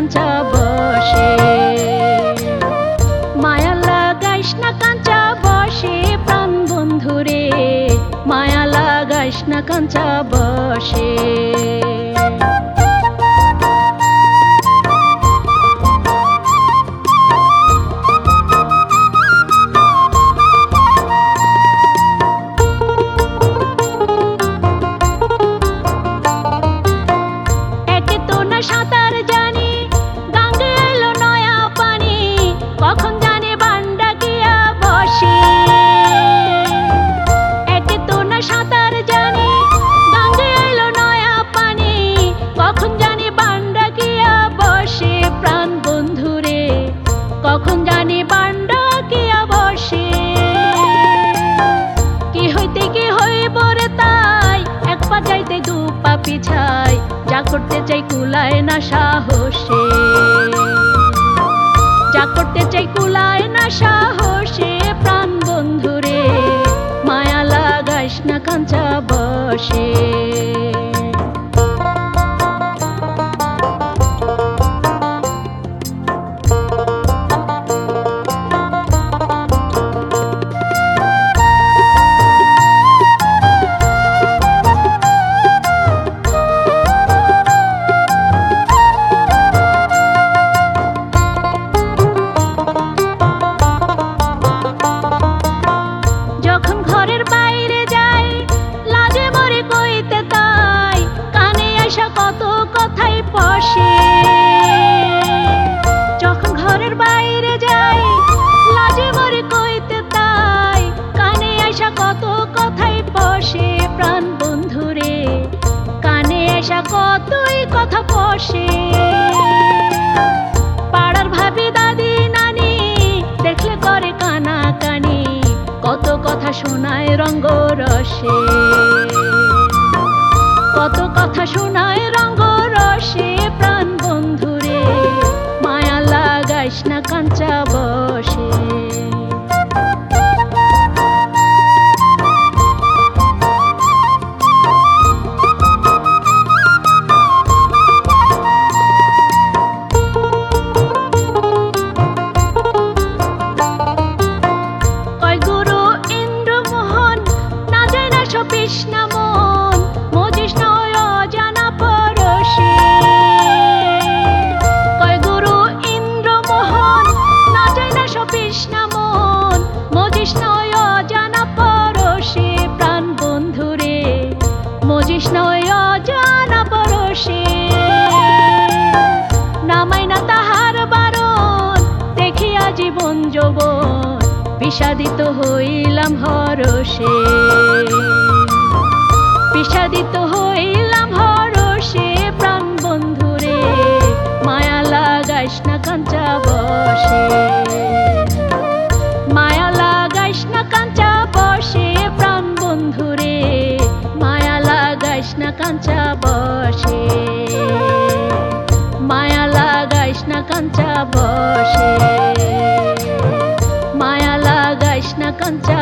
কাঞ্চা বসে। মায়া লাগাইস না কাঞ্চা বসে প্রাণ বন্ধুরে। মায়া লাগাইস না কাঞ্চা বসে। কখন জানি বসে কি হইতে কি হইব রে তাই? এক পা যাইতে পা পিছাই। যা করতে চাই কুলায় না সাহসে। যা করতে চাই কুলায় না সাহসে, প্রাণ বন্ধুরে। মায়া লাগাইস না কাঞ্চা বসে। পশে যখন ঘরের বাইরে যাই, লাজে মরে কইতে তাই, কানে আসা কত কথাই পশে প্রাণ বন্ধুরে। কানে আসা কতই কথা পশে পাড়ার ভাবি, দাদি, নানি, দেখলে করে কানা কানি কত কথা শোনায় রঙ্গ রসে। কত কথা শোনায় রঙ্গ রসে। জীবন যৌবন বিষাদিত হইলাম হরষে। বিষাদিত হইলাম হরষে প্রাণ বন্ধুরে, মায়া লাগাইস না কাঞ্চা বসে। মায়া লাগাইস না কাঞ্চা বসে প্রাণ বন্ধুরে, মায়া লাগাইস না কাঞ্চা বসে। মায়া লাগাইস না কাঞ্চা বসে। মায়া লাগাইস না কাঞ্চা